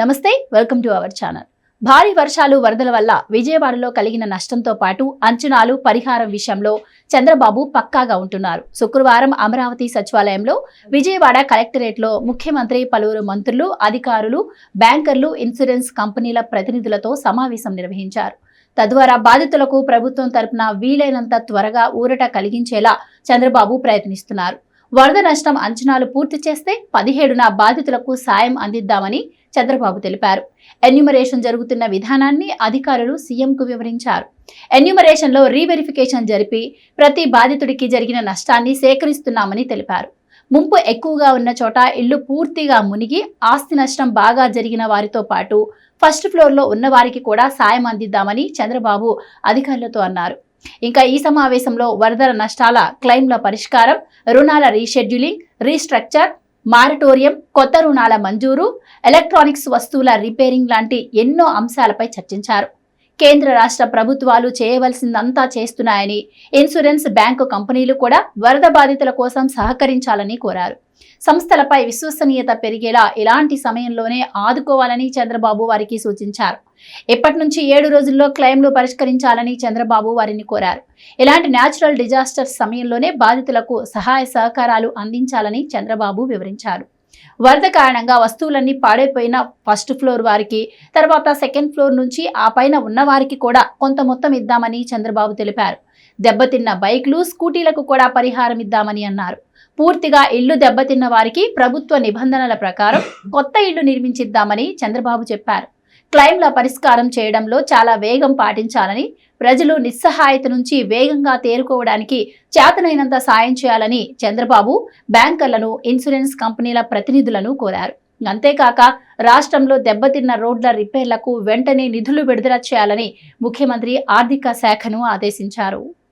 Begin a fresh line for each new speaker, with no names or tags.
నమస్తే welcome to our channel. భారీ వర్షాలు వరదల వల్ల విజయవాడలో కలిగిన నష్టంతో పాటు అంచనాలు పరిహారం విషయంలో చంద్రబాబు పక్కాగా ఉంటున్నారు. శుక్రవారం అమరావతి సచివాలయంలో విజయవాడ కలెక్టరేట్లో ముఖ్యమంత్రి పలువురు మంత్రులు అధికారులు బ్యాంకర్లు ఇన్సూరెన్స్ కంపెనీల ప్రతినిధులతో సమావేశం నిర్వహించారు. తద్వారా బాధితులకు ప్రభుత్వం తరపున వీలైనంత త్వరగా ఊరట కలిగించేలా చంద్రబాబు ప్రయత్నిస్తున్నారు. వరద నష్టం అంచనాలు పూర్తి చేస్తే పదిహేడున బాధితులకు సాయం అందిద్దామని చంద్రబాబు తెలిపారు. ఎన్యూమరేషన్ జరుగుతున్న విధానాన్ని అధికారులు సీఎంకు వివరించారు. ఎన్యూమరేషన్లో రీవెరిఫికేషన్ జరిపి ప్రతి బాధితుడికి జరిగిన నష్టాన్ని సేకరిస్తున్నామని తెలిపారు. ముంపు ఎక్కువగా ఉన్న చోట ఇల్లు పూర్తిగా మునిగి ఆస్తి నష్టం బాగా జరిగిన వారితో పాటు ఫస్ట్ ఫ్లోర్లో ఉన్న వారికి కూడా సాయం అందిద్దామని చంద్రబాబు అధికారులతో అన్నారు. ఇంకా ఈ సమావేశంలో వరదల నష్టాల క్లెయిమ్ల పరిష్కారం రుణాల రీషెడ్యూలింగ్ రీస్ట్రక్చర్ మారటోరియం కొత్త రుణాల మంజూరు ఎలక్ట్రానిక్స్ వస్తువుల రిపేరింగ్ లాంటి ఎన్నో అంశాలపై చర్చించారు. కేంద్ర రాష్ట్ర ప్రభుత్వాలు చేయవలసిందంతా చేస్తున్నాయని ఇన్సూరెన్స్ బ్యాంకు కంపెనీలు కూడా వరద బాధితుల కోసం సహకరించాలని కోరారు. సంస్థలపై విశ్వసనీయత పెరిగేలా ఇలాంటి సమయంలోనే ఆదుకోవాలని చంద్రబాబు వారికి సూచించారు. ఇప్పటి నుంచి ఏడు రోజుల్లో క్లెయిమ్లు పరిష్కరించాలని చంద్రబాబు వారిని కోరారు. ఇలాంటి న్యాచురల్ డిజాస్టర్ సమయంలోనే బాధితులకు సహాయ సహకారాలు అందించాలని చంద్రబాబు వివరించారు. వరద కారణంగా వస్తువులన్నీ పాడైపోయిన ఫస్ట్ ఫ్లోర్ వారికి తర్వాత సెకండ్ ఫ్లోర్ నుంచి ఆ పైన ఉన్న వారికి కూడా కొంత మొత్తం ఇద్దామని చంద్రబాబు తెలిపారు. దెబ్బతిన్న బైక్లు స్కూటీలకు కూడా పరిహారం ఇద్దామని అన్నారు. పూర్తిగా ఇల్లు దెబ్బతిన్న వారికి ప్రభుత్వ నిబంధనల ప్రకారం కొత్త ఇల్లు నిర్మించిద్దామని చంద్రబాబు చెప్పారు. క్లైమ్ల పరిష్కారం చేయడంలో చాలా వేగం పాటించాలని ప్రజలు నిస్సహాయత నుంచి వేగంగా తేరుకోవడానికి చేతనైనంత సాయం చేయాలని చంద్రబాబు బ్యాంకర్లను ఇన్సూరెన్స్ కంపెనీల ప్రతినిధులను కోరారు. అంతేకాక రాష్ట్రంలో దెబ్బతిన్న రోడ్ల రిపేర్లకు వెంటనే నిధులు విడుదల చేయాలని ముఖ్యమంత్రి ఆర్థిక శాఖను ఆదేశించారు.